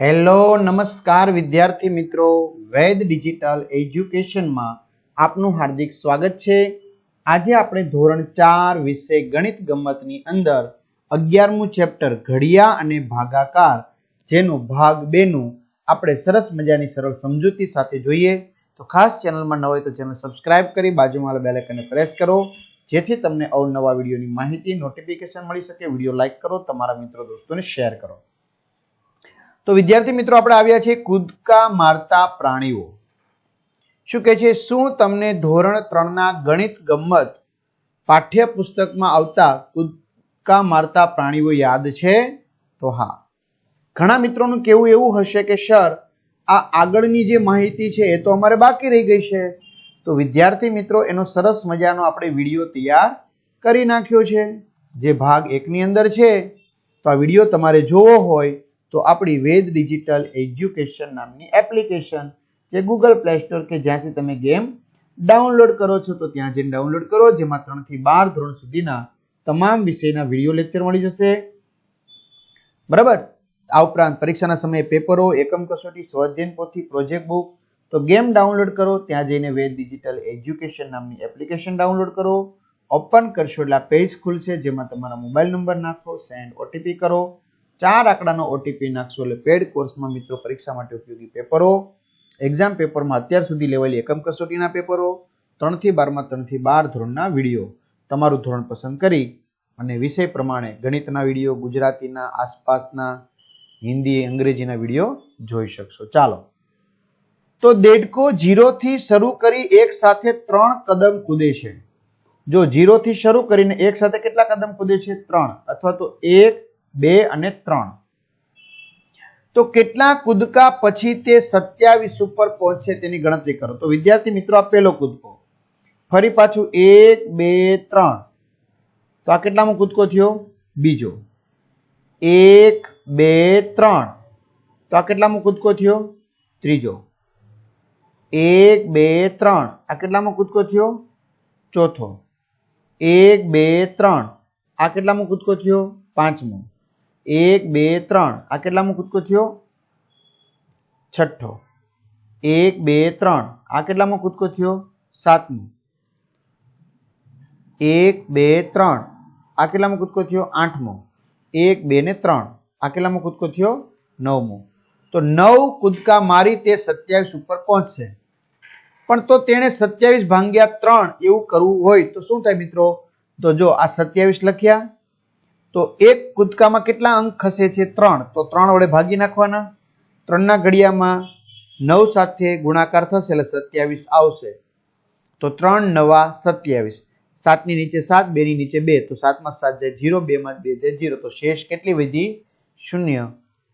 Hello, નમસ્કાર વિદ્યાર્થી મિત્રો. વૈદ ડિજિટલ એજ્યુકેશનમાં આપનું હાર્દિક સ્વાગત છે. આજે આપણે ધોરણ ચાર વિષય ગણિત ગમતની અંદર અગિયારમું ચેપ્ટર ઘડિયા અને ભાગાકાર જેનો ભાગ બેનું આપણે સરસ મજાની સરળ સમજૂતી સાથે જોઈએ. તો ખાસ ચેનલમાં ન હોય તો ચેનલ સબસ્ક્રાઇબ કરી બાજુમાં બેલ આઇકનને પ્રેસ કરો. જેથી તમને અવનવા વિડીયોની માહિતી, નોટિફિકેશન મળી શકે. વીડિયો લાઇક કરો, તમારા મિત્રો, દોસ્તોને શેર કરો. તો વિદ્યાર્થી મિત્રો, આપણે આવ્યા છીએ કૂદકા મારતા પ્રાણીઓ. શું કહે છે? શું તમને ધોરણ ત્રણના ગણિત ગમત પાઠ્યપુસ્તકમાં આવતા કૂદકા મારતા પ્રાણીઓ યાદ છે? તો હા. ઘણા મિત્રોનું કેવું એવું હશે કે, સર, આ આગળની જે માહિતી છે એ તો અમારે બાકી રહી ગઈ છે. તો વિદ્યાર્થી મિત્રો, એનો સરસ મજાનો આપણે વીડિયો તૈયાર કરી નાખ્યો છે. જે ભાગ એકની અંદર છે. તો આ વીડિયો તમારે જોવો હોય તો આપણી વેદ ડિજિટલ એજ્યુકેશન નામની એપ્લિકેશન જે ગૂગલ પ્લે સ્ટોર કે જ્યાંથી તમે ગેમ ડાઉનલોડ કરો છો, તો ત્યાં જઈને ડાઉનલોડ કરો. જેમાં ત્રણથી બાર ધોરણ સુધીના તમામ વિષયના વીડિયો લેક્ચર મળી જશે. બરાબર? આ ઉપરાંત પરીક્ષાના સમયે પેપરો, એકમ કસોટી સ્વાધ્યન પોથી પ્રોજેક્ટ બુક તો ગેમ ડાઉનલોડ કરો. ત્યાં જઈને વેદ ડિજિટલ એજ્યુકેશન નામની એપ્લિકેશન ડાઉનલોડ કરો. ઓપન કરશો એટલે પેજ ખુલશે, જેમાં તમારા મોબાઈલ નંબર નાખો, સેન્ડ ઓટીપી કરો. ચાર આંકડાનો ઓટીપી નાખશો એટલે પેડ કોર્સમાં મિત્રો પરીક્ષા માટે ઉપયોગી પેપરો એક્ઝામ પેપરમાં અત્યાર સુધી લેવાયેલી એકમ કસોટીના પેપરો, ત્રણથી બારમાં ત્રણથી બાર ધોરણના વીડિયો. તમારું ધોરણ પસંદ કરી અને વિષય પ્રમાણે ગણિતના વીડિયો, ગુજરાતીના, આસપાસના, હિન્દી, અંગ્રેજીના વીડિયો જોઈ શકશો. ચાલો. તો દેડકો જીરોથી શરૂ કરી એક સાથે ત્રણ કદમ કૂદે છે. જો જીરોથી શરૂ કરીને એક સાથે કેટલા કદમ કૂદે છે? ત્રણ. અથવા તો એક બે અને ત્રણ. તો કેટલા કૂદકા પછી તે સત્યાવીસ ઉપર પહોંચશે તેની ગણતરી કરો. તો વિદ્યાર્થી મિત્રો, આ પહેલો કૂદકો. ફરી પાછું એક, બે, ત્રણ. તો આ કેટલામો કૂદકો થયો? બીજો. એક, બે, ત્રણ. તો આ કેટલામો કૂદકો થયો? ત્રીજો. એક, બે, ત્રણ. આ કેટલામો કૂદકો થયો? ચોથો. એક, બે, ત્રણ. આ કેટલામો કૂદકો થયો? પાંચમો. એક, બે, ત્રણ. આ કેટલામો કૂદકો થયો? છઠ્ઠો. એક, બે, ત્રણ. આ કેટલામો કૂદકો થયો? સાતમો. એક, બે, ત્રણ. આ કેટલામો કૂદકો થયો? આઠમો. એક, બે ને ત્રણ. આ કેટલામો કૂદકો થયો? નવમો. તો નવ કૂદકા મારી તે સત્યાવીસ ઉપર પહોંચશે. પણ તો તેણે સત્યાવીસ ભાંગ્યા ત્રણ એવું કરવું હોય તો શું થાય મિત્રો? તો જો આ સત્યાવીસ લખ્યા તો એક કૂદકામાં કેટલા અંક ખસે છે? ત્રણ. તો ત્રણ વડે ભાગી નાખવાના. ત્રણના ઘડિયામાં નવ સાથે ગુણાકાર થશે એટલે સત્યાવીસ આવશે. તો ત્રણ નવા સત્યાવીસ. સાતની નીચે સાત, બેની નીચે બે. તો સાતમાં સાત જાય જીરો બેમાં બે જાય જીરો તો શેષ કેટલી વધી? શૂન્ય.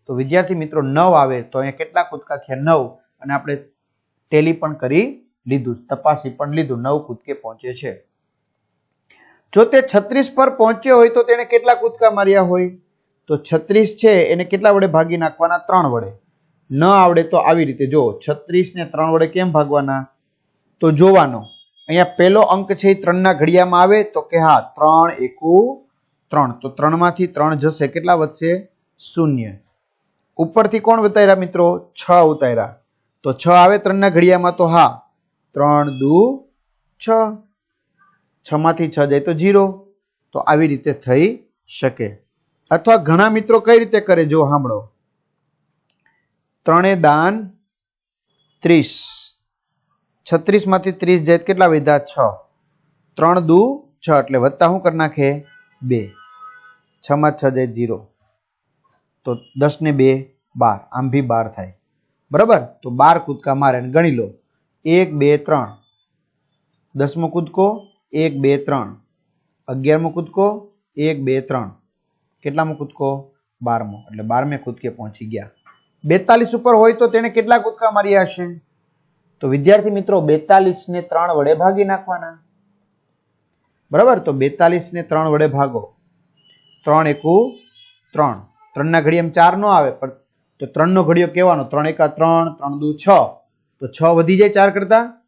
તો વિદ્યાર્થી મિત્રો, નવ આવે તો અહીંયા કેટલા કૂદકા થયા? નવ. અને આપણે ટેલી પણ કરી લીધું, તપાસી પણ લીધું. નવ કૂદકે પહોંચે છે. જો તે છત્રીસ પર પહોંચ્યો હોય તો તેણે કેટલા કૂદકા માર્યા હોય? તો છત્રીસ છે, એને કેટલા વડે ભાગી નાખવાના? ત્રણ વડે. ન આવડે તો આવી રીતે. જો છત્રીસ ને ત્રણ વડે કેમ ભાગવાના? તો જોવાનો. અહીંયા પહેલો અંક છે એ ત્રણના ઘડિયામાં આવે, તો કે હા, ત્રણ એકુ ત્રણ. તો ત્રણમાંથી ત્રણ જશે. કેટલા વધશે? શૂન્ય. ઉપરથી કોણ ઉતાર્યા મિત્રો? છ ઉતાર્યા. તો છ આવે ત્રણના ઘડિયામાં, તો હા, ત્રણ દુ છ. છ માંથી છ જાય તો જીરો તો આવી રીતે થઈ શકે. અથવા ઘણા મિત્રો કઈ રીતે કરે જો સાંભળો. ત્રણે દાન ત્રીસ. છત્રીસમાંથી ત્રીસ જાય કેટલા વધ્યા? છ. ત્રણ દુ છ એટલે વત્તા શું કરી નાખે બે. છ માં છ જાય જીરો તો દસ ને બે, બાર. આમ ભી બાર થાય. બરાબર? તો બાર કૂદકા મારે ગણી લો. એક, બે, ત્રણ. દસમો કૂદકો એક, બે, ત્રણ. અગિયારમો કૂદકો, એક, બે, ત્રણ. કેટલામો કૂદકો? બારમો. એટલે બારમે કૂદકે પહોંચી ગયા. બેતાલીસ ઉપર હોય તો તેને કેટલા કૂદકા માર્યા હશે? તો વિદ્યાર્થી મિત્રો બેતાલીસ ને ત્રણ વડે ભાગી નાખવાના. બરાબર? તો બેતાલીસ ને ત્રણ વડે ભાગો. ત્રણ એકુ ત્રણ. ત્રણના એમ ચાર નો આવે, પણ તો ત્રણનો ઘડિયો કહેવાનો ત્રણ એકા ત્રણ ત્રણ દુ છ. તો છ વધી જાય ચાર કરતા?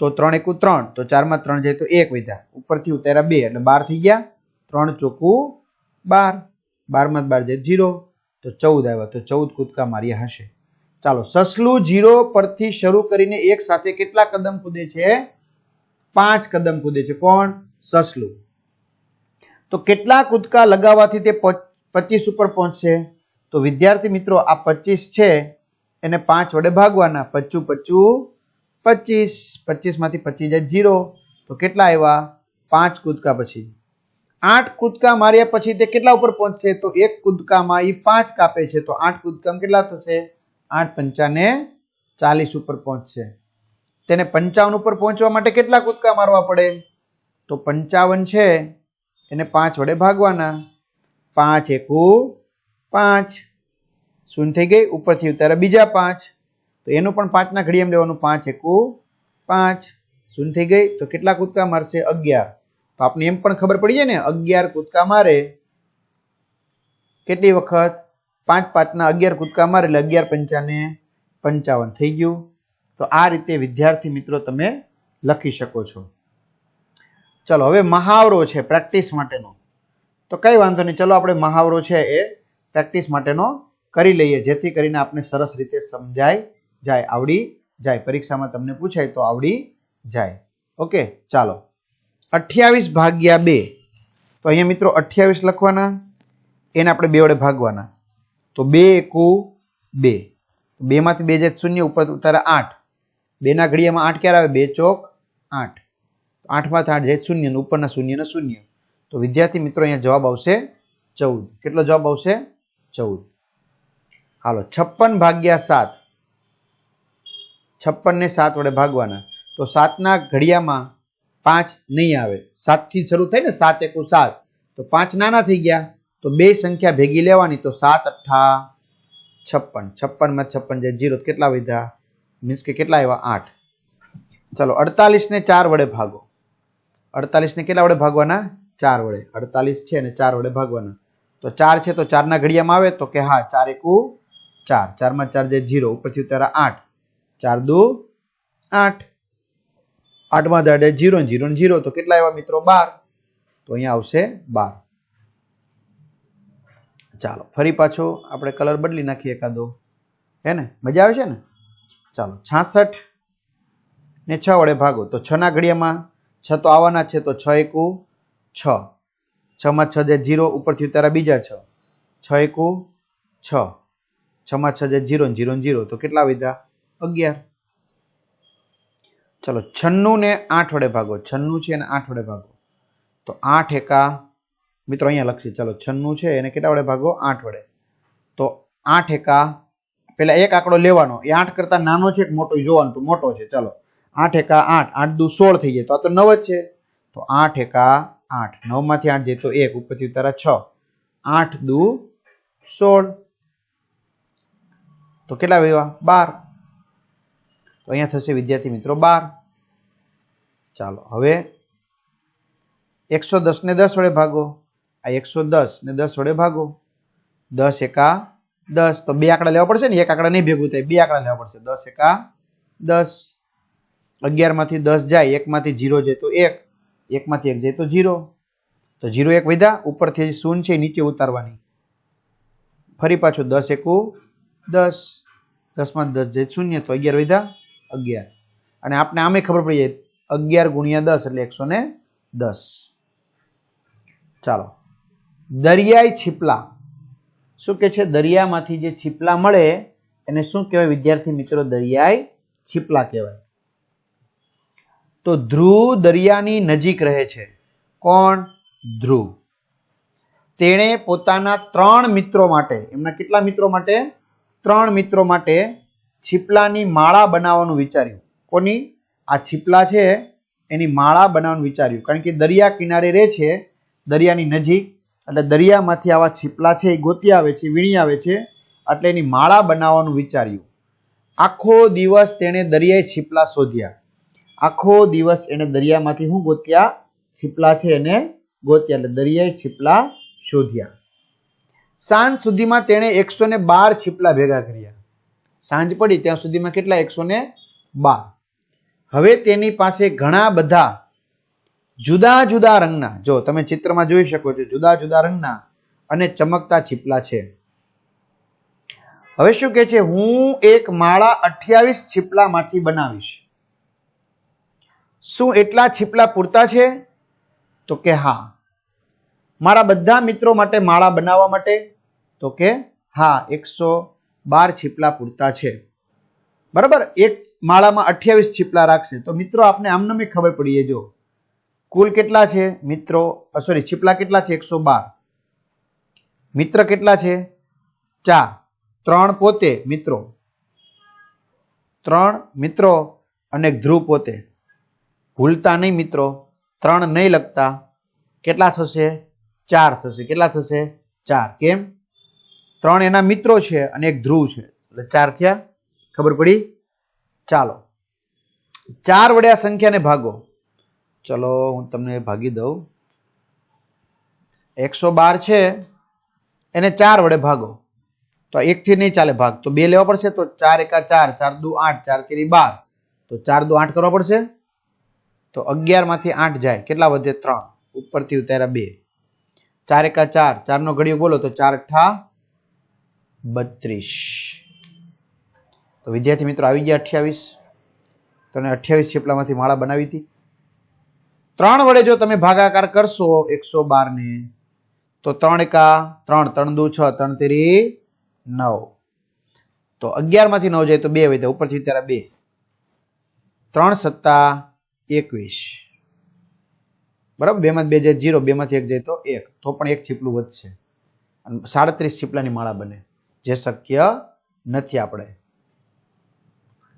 તો ત્રણ એકુ ત્રણ, તો ચારમાં ત્રણ જાય તો એક વધ્યા ઉપરથી ઉતાર્યા બે, એટલે બાર થઈ ગયા. ત્રણ ચોખ્ખું બાર. બારમાં બાર જાય જીરો તો ચૌદ આવ્યા. તો ચૌદ કૂદકા માર્યા હશે. ચાલો, સસલું જીરો પરથી શરૂ કરીને એક સાથે કેટલા કદમ કૂદે છે? પાંચ કદમ કૂદે છે. કોણ? સસલું. તો કેટલા કૂદકા લગાવવાથી તે પચીસ ઉપર પહોંચશે? તો વિદ્યાર્થી મિત્રો, આ પચીસ છે. એને પાંચ વડે ભાગવાના. પચું પચું પચીસ પચીસમાંથી પચીસ જાય જીરો તો કેટલા આવ્યા? પાંચ કૂદકા પછી. આઠ કૂદકા માર્યા પછી તે કેટલા ઉપર પહોંચશે? તો એક કૂદકામાં એ પાંચ કાપે છે. તો આઠ કૂદકામાં કેટલા થશે? આઠ પંચાને ચાલીસ ઉપર પહોંચશે. તેને પંચાવન ઉપર પહોંચવા માટે કેટલા કૂદકા મારવા પડે? તો પંચાવન છે. એને પાંચ વડે ભાગવાના. પાંચ એકુ પાંચ. શૂન્ય થઈ ગઈ. ઉપરથી ઉતારા બીજા પાંચ. તો એનું પણ પાંચના ઘડિયામાં લેવાનું પાંચ એકુ પાંચ. શૂન્ય થઈ ગઈ. તો કેટલા કૂદકા મારશે? અગિયાર. તો આપને એમ પણ ખબર પડી જાય ને, અગિયાર કૂદકા મારે. કેટલી વખત? પાંચ પાંચના અગિયાર કૂદકા મારે, એટલે અગિયાર પંચાને પંચાવન થઈ ગયું. તો આ રીતે વિદ્યાર્થી મિત્રો તમે લખી શકો છો. ચલો, હવે મહાવરો છે, પ્રેક્ટિસ માટેનો. તો કઈ વાંધો નહીં, ચલો આપણે મહાવરો છે એ પ્રેક્ટિસ માટેનો કરી લઈએ, જેથી કરીને આપણે સરસ રીતે સમજાય જાય આવડી જાય. પરીક્ષામાં તમને પૂછાય તો આવડી જાય. ઓકે, ચાલો. અઠ્યાવીસ ભાગ્યા બે. તો અહીંયા મિત્રો અઠ્યાવીસ લખવાના. એને આપણે બે વડે ભાગવાના. તો બે એકુ બે. બેમાંથી બે જાય શૂન્ય, ઉપર ઉતારે આઠ. બેના ઘડિયામાં આઠ ક્યારે આવે? બે ચોક આઠ. આઠમાંથી આઠ જાય શૂન્ય ઉપરના શૂન્ય ને શૂન્ય. તો વિદ્યાર્થી મિત્રો અહીંયા જવાબ આવશે ચૌદ. કેટલો જવાબ આવશે? ચૌદ. હાલો, છપ્પન ભાગ્યા સાત. છપ્પન ને સાત વડે ભાગવાના. તો સાતના ઘડિયામાં પાંચ નહીં આવે. સાતથી શરૂ થઈ ને સાત એકુ સાત. તો પાંચ નાના થઈ ગયા. તો બે સંખ્યા ભેગી લેવાની. તો સાત, અઠ્ઠા, છપ્પન. છપ્પનમાં છપ્પન જે જીરો. કેટલા વધ્યા? મીન્સ કે કેટલા આવ્યા? આઠ. ચાલો, અડતાલીસને ચાર વડે ભાગો. અડતાલીસને કેટલા વડે ભાગવાના? ચાર વડે. અડતાલીસ છે ને ચાર વડે ભાગવાના. તો ચાર છે તો ચારના ઘડિયામાં આવે. તો કે હા, ચાર એકુ ચાર. ચારમાં ચાર જે જીરો. ઉપરથી ઉતારા આઠ. ચાર દુ આઠ. આઠમાં દાડે જીરો જીરો ને જીરો. તો કેટલા આવ્યા મિત્રો? બાર. તો અહીંયા આવશે બાર. ચાલો, ફરી પાછો આપણે કલર બદલી નાખીએ એકાદો. હે ને? મજા આવે છે ને? ચાલો, છાસઠ ને છ વડે ભાગો. તો છના ઘડિયામાં છ તો આવવાના છે, તો છ એકુ છ. છમાં છ જે જીરો, ઉપરથી ઉતારા બીજા છ. છ એકુ છ. છમાં છ જે જીરો જીરો જીરો. તો કેટલા વધ્યા અગિયાર. ચલો, છન્નું ને આઠ વડે ભાગો. છન્નું છે અને આઠ વડે ભાગો. તો આઠ એકા, મિત્રો અહીંયા લખશે. ચલો, છન્નું છે, એને કેટલા વડે ભાગો? આઠ વડે. તો આઠ એકા, પેલા એક આંકડો લેવાનો. એ આઠ કરતા નાનો છે કે મોટો? જોવાનું તો મોટો છે. ચલો, આઠ એકા આઠ. આઠ દુ સોળ થઈ જાય. તો આ તો નવ જ છે. તો આઠ એકા આઠ. નવમાંથી આઠ જાય તો એક. ઉપરથી ઉતારા છ. આઠ દુ સોળ. તો કેટલા વેવા બાર. તો અહીંયા થશે વિદ્યાર્થી મિત્રો બાર. ચાલો, હવે એકસો દસ ને દસ વડે ભાગો. આ એકસો દસ ને દસ વડે ભાગો. દસ એકા દસ. તો બે આંકડા લેવા પડશે ને? એક આંકડા નહીં ભેગું થાય, બે આંકડા લેવા પડશે. દસ એકા દસ. અગિયારમાંથી દસ જાય, એકમાંથી જીરો જાય તો એક. એકમાંથી એક જાય તો જીરો. તો જીરો એક વધ્યા ઉપરથી શૂન્ય છે, નીચે ઉતારવાની. ફરી પાછું દસ એકુ દસ. દસમાં દસ જાય શૂન્ય, તો અગિયાર વધ્યા અગિયાર. અને આપણે આમે ખબર પડી જાય, અગિયાર ગુણ્યા દસ એટલે એકસો ને દસ. ચાલો. દરિયાઈ છીપલા. શું કે છે? દરિયામાંથી જે છીપલા મળે, એને શું કહેવાય? વિદ્યાર્થી મિત્રો, દરિયાઈ છીપલા કહેવાય. તો ધ્રુવ દરિયાની નજીક રહે છે. કોણ? ધ્રુવ. તેણે પોતાના ત્રણ મિત્રો માટે, એમના કેટલા મિત્રો માટે? ત્રણ મિત્રો માટે છીપલાની માળા બનાવવાનું વિચાર્યું. કોની? આ છીપલા છે, એની માળા બનાવવાનું વિચાર્યું. કારણ કે દરિયા કિનારે રહે છે, દરિયાની નજીક. એટલે દરિયામાંથી આવા છીપલા છે, એ ગોતી આવે છે, વીણી આવે છે. એટલે એની માળા બનાવવાનું વિચાર્યું. આખો દિવસ તેણે દરિયાઈ છીપલા શોધ્યા. આખો દિવસ એને દરિયામાંથી શું ગોત્યા? છીપલા છે એને ગોત્યા. એટલે દરિયાઈ છીપલા શોધ્યા. સાંજ સુધીમાં તેણે એકસો ને બાર છીપલા ભેગા કર્યા. સાંજ પડી ત્યાં સુધીમાં કેટલા? એકસો ને બાર. હવે તેની પાસે ઘણા બધા જુદા જુદા રંગના, જો તમે ચિત્રમાં જોઈ શકો છો, જુદા જુદા રંગના અને ચમકતા છીપલા છે. હવે શું કે છે? હું એક માળા અઠ્યાવીસ છીપલામાંથી બનાવીશ. શું એટલા છીપલા પૂરતા છે? તો કે હા. મારા બધા મિત્રો માટે માળા બનાવવા માટે તો કે હા, એકસો બાર છીપલા પૂરતા છે. બરાબર? એક માળામાં અઠ્યાવીસ છીપલા રાખશે. તો મિત્રો, આપને આમને ખબર પડી જો. કુલ કેટલા છે? મિત્રો સોરી છીપલા કેટલા છે? એકસો બાર. મિત્ર કેટલા છે? ચાર. ત્રણ પોતે, મિત્રો. ત્રણ, મિત્રો, અને ધ્રુવ પોતે. ભૂલતા નહીં, મિત્રો. ત્રણ નહીં લખતા. કેટલા થશે? ચાર થશે. કેટલા થશે? ચાર. કેમ? ત્રણ એના મિત્રો છે અને એક ધ્રુવ છે. એટલે ચાર થયા. ખબર પડી? ચાલો. ચાર વડે આ સંખ્યાને ભાગો. ચલો, હું તમને ભાગી દઉં. એકસો બાર છે. એને ચાર વડે ભાગો. તો એકથી નહીં ચાલે ભાગ. તો બે લેવા પડશે, તો ચાર એકા ચાર ચાર દુ આઠ, ચાર તેરી બાર. તો ચાર દુ આઠ કરવા પડશે. તો અગિયારમાંથી આઠ જાય. કેટલા વધે? ત્રણ. ઉપરથી ઉતાર્યા બે. ચાર એકા ચાર. ચારનો ઘડિયો બોલો તો ચાર અઠા બત્રીસ. તો વિદ્યાર્થી મિત્રો, આવી ગયા અઠ્યાવીસ. તો અઠ્યાવીસ છીપલામાંથી માળા બનાવી હતી. ત્રણ વડે જો તમે ભાગાકાર કરશો, એકસો બાર ને તો ત્રણ એકા, ત્રણ ત્રણ દુ છ, ત્રણ તેરી નવ. તો અગિયારમાંથી નવ જાય તો બે વધે, ઉપરથી ત્યારે બે. ત્રણ સત્તા એકવીસ. બરાબર? બે માંથી બે જાય જીરો બે માંથી એક જાય તો એક. તો પણ એક છીપલું વધશે. અને સાડત્રીસ છીપલાની માળા બને. જે શક્ય નથી આપણે.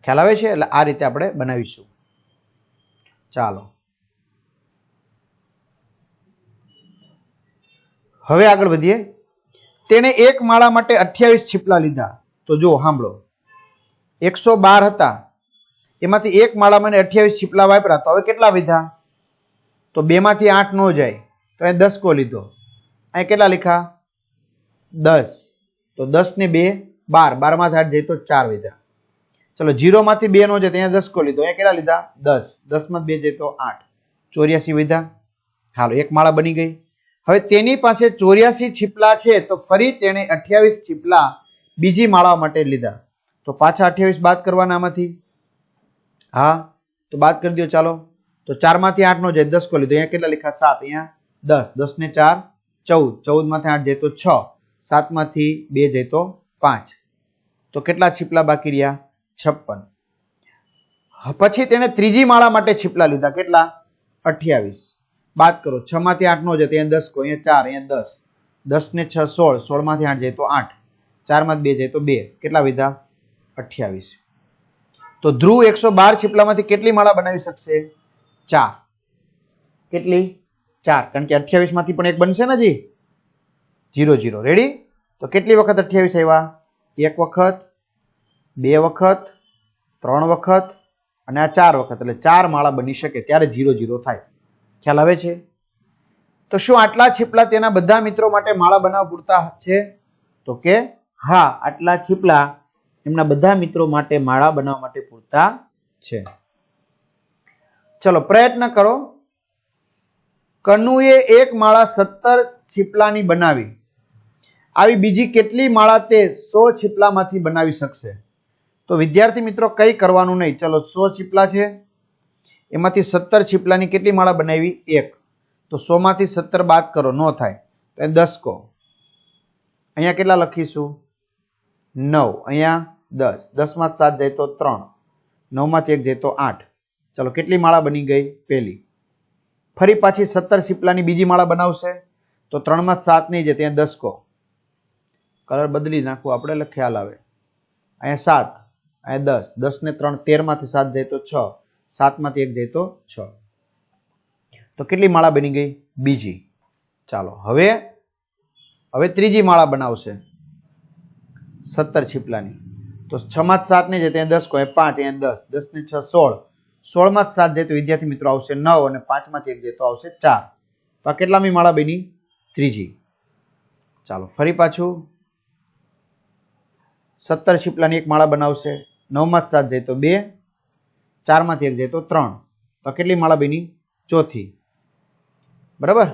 ખ્યાલ આવે છે? એટલે આ રીતે આપણે બનાવીશું. ચાલો. હવે આગળ વધીએ. તેણે એક માળા માટે અઠ્યાવીસ છીપલા લીધા. તો જો સાંભળો. એકસો બાર હતા. એમાંથી એક માળામાં અઠ્યાવીસ છીપલા વાપરા તો હવે કેટલા લીધા? તો બેમાંથી આઠ ન જાય. તો એ દસ કો લીધો. અહીં કેટલા લીખા દસ. તો દસ ને બે, બાર. બારમાંથી આઠ જઈએ તો ચાર વધ્યા ચલો જીરો માંથી બે નો જાય તો અહીંયા દસ કોલી લીધો. અહીંયા કેટલા લીધા? દસ. દસમાં બે જઈએ તો આઠ. ચોર્યાસી વિધા હાલો, એક માળા બની ગઈ. હવે તેની પાસે ચોર્યાસી છીપલા છે, તો ફરી તેણે અઠ્યાવીસ છીપલા બીજી માળા માટે લીધા. તો પાછા અઠ્યાવીસ બાદ કરવાના આમાંથી? હા. તો બાદ કરી દો ચાલો. તો ચારમાંથી આઠ નો જાય દસ કો લીધો. અહીંયા કેટલા લખ્યા સાત. અહીંયા દસ. દસ ને ચાર, ચૌદ. ચૌદમાંથી આઠ જાય તો છ. સાતમાંથી બે જાય પાંચ. તો કેટલા છીપલા બાકી રહ્યા? છપ્પન. પછી તેણે ત્રીજી માળા માટે છીપલા લીધા. કેટલા? અઠ્યાવીસ. બાદ કરો છ માંથી આઠ નો જાય તો અહીંયા દસ કો અહીંયા ચાર, અહીંયા દસ. દસ ને છ, સોળ. સોળમાંથી આઠ જાય તો આઠ. ચારમાંથી બે જાય તો બે. કેટલા વિધા અઠ્યાવીસ. તો ધ્રુવ એકસો બાર છીપલામાંથી કેટલી માળા બનાવી શકશે? ચાર. કેટલી? ચાર. કારણ કે અઠ્યાવીસમાંથી પણ એક બનશે ને જી જીરો જીરો રેડી તો કેટલી વખત અઠ્યાવીસ આવ્યા એક વખત, બે વખત, ત્રણ વખત અને આ ચાર વખત. એટલે ચાર માળા બની શકે ત્યારે જીરો જીરો થાય. ખ્યાલ આવે છે? તો શું આટલા છીપલા તેના બધા મિત્રો માટે માળા બનાવવા પૂરતા છે? તો કે, હા, આટલા છીપલા એમના બધા મિત્રો માટે માળા બનાવવા માટે પૂરતા છે. ચલો, પ્રયત્ન કરો. કનુએ એક માળા સત્તર છીપલાની બનાવી. આવી બીજી કેટલી માળા તે સો છીપલામાંથી બનાવી શકશે? તો વિદ્યાર્થી મિત્રો, કંઈ કરવાનું નહીં. ચલો, સો છીપલા છે. એમાંથી સત્તર છીપલાની કેટલી માળા બનાવી? એક. તો સોમાંથી સત્તર બાદ કરો, ન થાય. તો એ દસ કહો. અહીંયા કેટલા લખીશું? નવ. અહીંયા દસ. દસમાં સાત જાય તો ત્રણ. નવમાંથી એક જાય તો આઠ. ચલો, કેટલી માળા બની ગઈ પહેલી? ફરી પાછી સત્તર છીપલાની બીજી માળા બનાવશે? તો ત્રણમાં સાત નહીં જાય ત્યાં દસ કહો. કલર બદલી નાખવું આપણે એટલે ખ્યાલ આવે. અહીંયા સાત, અહીંયા દસ દસ ને ત્રણ, તેરમાંથી સાત જાય તો છ, સાતમાંથી એક જાય તો છ. તો કેટલી માળા બની ગઈ? બીજી. ચાલો, હવે હવે ત્રીજી માળા બનાવશે. સત્તર છીપલાની. તો છ માં સાત ને જાય ત્યાં દસ કહો પાંચ, અહીંયા દસ દસ ને છ, સોળ. સોળમાં જ સાત જાય તો વિદ્યાર્થી મિત્રો આવશે નવ અને પાંચમાંથી એક જાય તો આવશે ચાર. તો આ કેટલામી માળા બની? ત્રીજી. ચાલો, ફરી પાછું. સત્તર છીપલાની એક માળા બનાવશે, નવમાં સાત જાય તો બે, ચારમાંથી એક જાય તો ત્રણ. તો કેટલી માળા બની? ચોથી. બરાબર?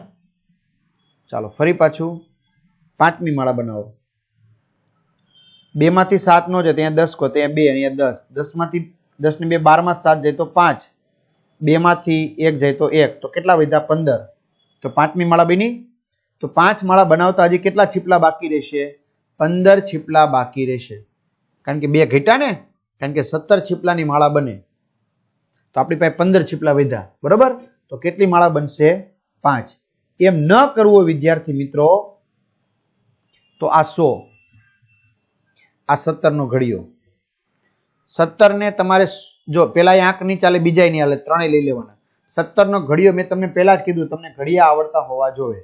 ચાલો, ફરી પાછું પાંચમી માળા બનાવો. બેમાંથી સાત નો જાય ત્યાં દસ કહો ત્યાં બે, અહીંયા દસ. દસમાંથી, દસને બે બારમાં સાત જાય તો પાંચ. બેમાંથી એક જાય તો એક. તો કેટલા વધ્યા? પંદર. તો પાંચમી માળા બની? તો પાંચ માળા બનાવતા હજી કેટલા છીપલા બાકી રહેશે? પંદર છીપલા બાકી રહેશે. કારણ કે બે ઘટ્યા ને, કારણ કે સત્તર છીપલાની માળા બને. તો આપણી પાસે પંદર છીપલા વધ્યા. બરોબર? તો કેટલી માળા બનશે? પાંચ. એમ ન કરવું વિદ્યાર્થી મિત્રો, તો આ સો. આ સત્તરનો ઘડિયો. સત્તરને તમારે જો પેલા આંક નહીં ચાલે બીજા નહીં હાલે, ત્રણેય લઈ લેવાના. સત્તરનો ઘડિયો મેં તમને પહેલા જ કીધું, તમને ઘડિયા આવડતા હોવા જોઈએ.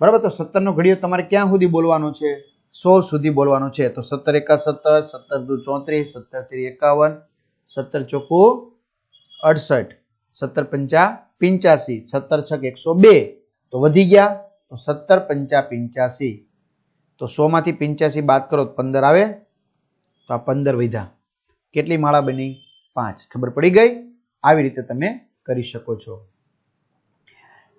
બરાબર? તો સત્તરનો ઘડિયો તમારે ક્યાં સુધી બોલવાનો છે? સો સુધી બોલવાનું છે. તો સત્તર એકા સત્તર સત્તર દુ ચોત્રીસ, સત્તર ત્રી એકાવન, સત્તર ચોખ્ખું અડસઠ, સત્તર પંચા પિંચાસી સત્તર છક એકસો બે. તો વધી ગયા. તો સત્તર પંચા પિંચાસી તો સો માંથી પિંચાસી બાદ કરો તો પંદર આવે. તો આ પંદર વધ્યા. કેટલી માળા બની? પાંચ. ખબર પડી ગઈ? આવી રીતે તમે કરી શકો છો.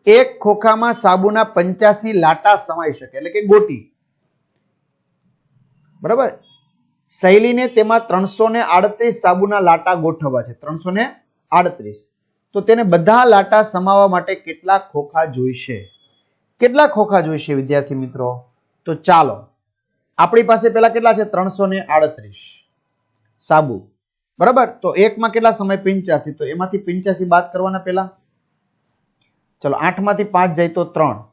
એક ખોખામાં સાબુના પંચ્યાસી લાટા સમાઈ શકે. એટલે કે ગોટી. બરાબર? શૈલીને તેમાં ત્રણસો ને આડત્રીસ સાબુના લાટા ગોઠવવા છે. ત્રણસો ને આડત્રીસ. તો તેને બધા લાટા સમાવવા માટે કેટલા ખોખા જોઈશે? કેટલા ખોખા જોઈશે વિદ્યાર્થી મિત્રો? તો ચાલો, આપણી પાસે પેલા કેટલા છે? ત્રણસો ને આડત્રીસ સાબુ. બરાબર? તો એકમાં કેટલા સમય? પિંચાસી તો એમાંથી પિંચાસી બાદ કરવાના પેલા ચલો, આઠમાંથી પાંચ જાય તો ત્રણ.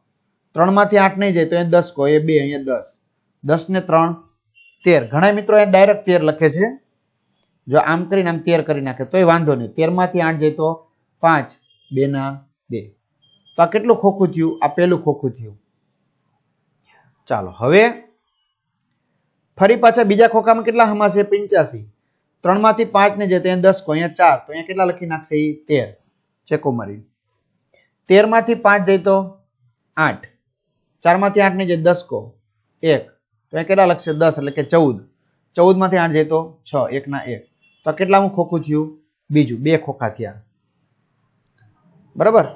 ત્રણમાંથી આઠ નહીં જાય તો અહીંયા દસ કહો. એ બે, અહીંયા દસ. દસ ને ત્રણ તેર. ઘણા મિત્રો એ ડાયરેક્ટ તેર લખે છે. જો આમ કરીને આમ તેર કરી નાખે, તોય વાંધો નહીં. તેરમાંથી આઠ જાય તો પાંચ. બે ના બે. તો આ કેટલું ખોખું થયું? આ પેલું ખોખું થયું. ચાલો, હવે ફરી પાછા બીજા ખોખામાં કેટલા હમાશે પંચ્યાસી. ત્રણમાંથી પાંચ ને જાય તો અહીંયા દસ કો, અહીંયા ચાર. તો અહીંયા કેટલા લખી નાખશે? એ તેર. ચેકો મારી તેરમાંથી પાંચ જાય તો આઠ. ચારમાંથી આઠ ને જાય દસ કો, એક. તો અહીંયા કેટલા લખશે? દસ એટલે કે ચૌદ. ચૌદમાંથી આઠ જાય તો છ. એકના એક. તો કેટલામું ખોખું થયું? બીજું. બે ખોખા થયા. બરાબર.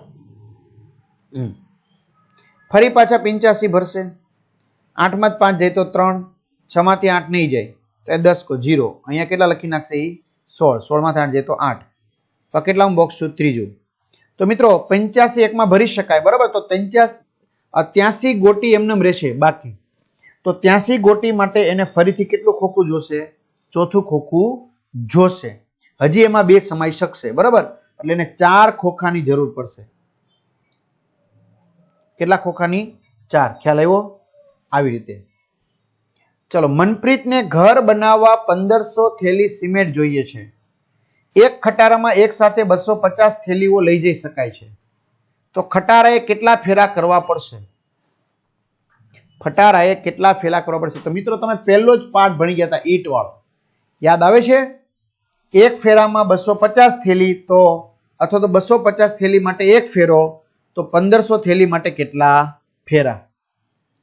ફરી પાછા પિંચાસી ભરશે. આઠમાં જ પાંચ જાય તો ત્રણ. છમાંથી આઠ નહીં જાય. તો એ દસ કો જીરો અહીંયા કેટલા લખી નાખશે એ સોળ. સોળમાંથી આઠ જાય તો આઠ. તો કેટલામાં બોક્સ છું ત્રીજું. તો મિત્રો, પંચ્યાસી એકમાં ભરી શકાય. બરાબર? તો પંચ્યાસી, ત્યાંસી ગોટી એમનેમ રહેશે. બાકી. તો ત્યાંસી ગોટી માટે એને ફરીથી કેટલું ખોખું જોશે? ચોથું ખોખું જોશે. હજી એમાં બે સમાઈ શકશે, બરાબર? એટલે એને ચાર ખોખાની જરૂર પડશે. કેટલા ખોખાની? ચાર. ખ્યાલ આવ્યો? આવી રીતે. ચલો, મનપ્રીતને ઘર બનાવવા પંદરસો થેલી સિમેન્ટ જોઈએ છે. એક ખટારામાં એક સાથે બસો પચાસ થેલીઓ લઈ જઈ શકાય છે. તો ખટારાએ કેટલા ફેરા કરવા પડશે? ખટારાએ કેટલા ફેલા કરવા પડશે? તો મિત્રો, તમે પહેલો જ પાઠ ભણી ગયા હતા ઈટ વાળો યાદ આવે છે? એક ફેરામાં બસો પચાસ થેલી, તો અથવા તો બસો પચાસ થેલી માટે એક ફેરો, તો પંદરસો થેલી માટે કેટલા ફેરા?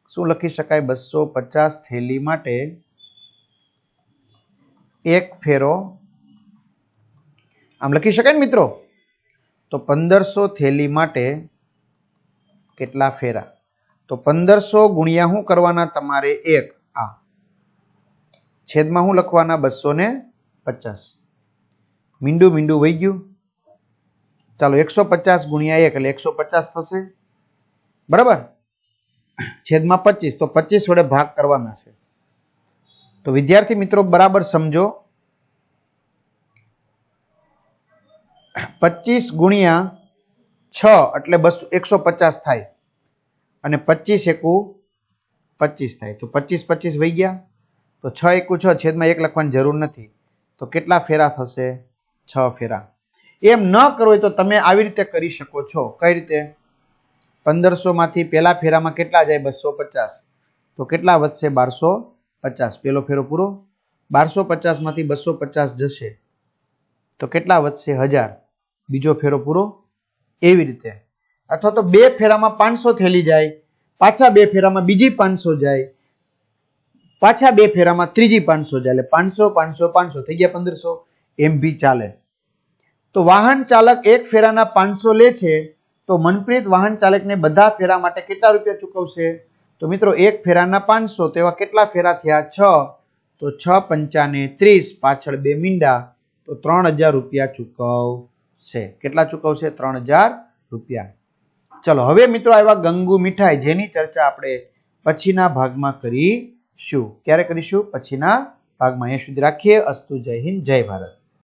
શું લખી શકાય? બસો પચાસ થેલી માટે એક ફેરો. આમ લખી શકાય ને મિત્રો? તો પંદરસો થેલી માટે કેટલા ફેરા? તો પંદરસો ગુણ્યા શું કરવાના તમારે એક, આ. છેદમાં શું લખવાના બસો ને પચાસ. મીંડું મીંડું વહી ગયું. ચાલો એકસો પચાસ ગુણ્યા એક એટલે એકસો પચાસ થશે. બરાબર? છેદમાં પચીસ, તો પચીસ વડે ભાગ કરવાના છે. તો વિદ્યાર્થી મિત્રો બરાબર સમજો. પચીસ ગુણ્યા છ એટલે બસો, એકસો પચાસ થાય. અને પચીસ એકુ પચીસ થાય. તો પચીસ પચીસ વહી ગયા. તો છ એકુ છ છેદમાં એક લખવાની જરૂર નથી. તો કેટલા ફેરા થશે? છ ફેરા. એમ ન કરવું હોય તો તમે આવી રીતે કરી શકો છો. કઈ રીતે? પંદરસો માંથી પહેલા ફેરામાં કેટલા જાય? બસો પચાસ. તો કેટલા વધશે? બારસો પચાસ. પેલો ફેરો પૂરો. બારસો પચાસમાંથી બસો પચાસ જશે. તો કેટલા વધશે? હજાર. બીજો ફેરો પૂરો. એવી રીતે. અથવા તો બે ફેરામાં પાંચસો થેલી જાય, પાછા બે ફેરામાં બીજી પાંચસો જાય, પાછા બે ફેરામાં ત્રીજી પાંચસો જાય, એટલે પાંચસો પાંચસો પાંચસો થઈ ગયા પંદરસો, એમ બી ચાલે. તો વાહન ચાલક એક ફેરાના પાંચસો લે છે, તો મનપ્રીત વાહન ચાલકને બધા ફેરા માટે કેટલા રૂપિયા ચૂકવશે? તો મિત્રો, એક ફેરાના પાંચસો, તો એવા કેટલા ફેરા થયા? છ. તો છ પંચાને ત્રીસ, પાછળ બે મીંડા, તો ત્રણ હજાર રૂપિયા ચૂકવશે. કેટલા ચૂકવશે? ત્રણ હજાર રૂપિયા. ચલો, હવે મિત્રો આવ્યા ગંગુ મીઠાઈ. જેની ચર્ચા આપણે પછીના ભાગમાં કરીશું. ક્યારે કરીશું? પછીના ભાગમાં અહીંયા સુધી રાખીએ. અસ્તુ જય હિન્દ, જય ભારત.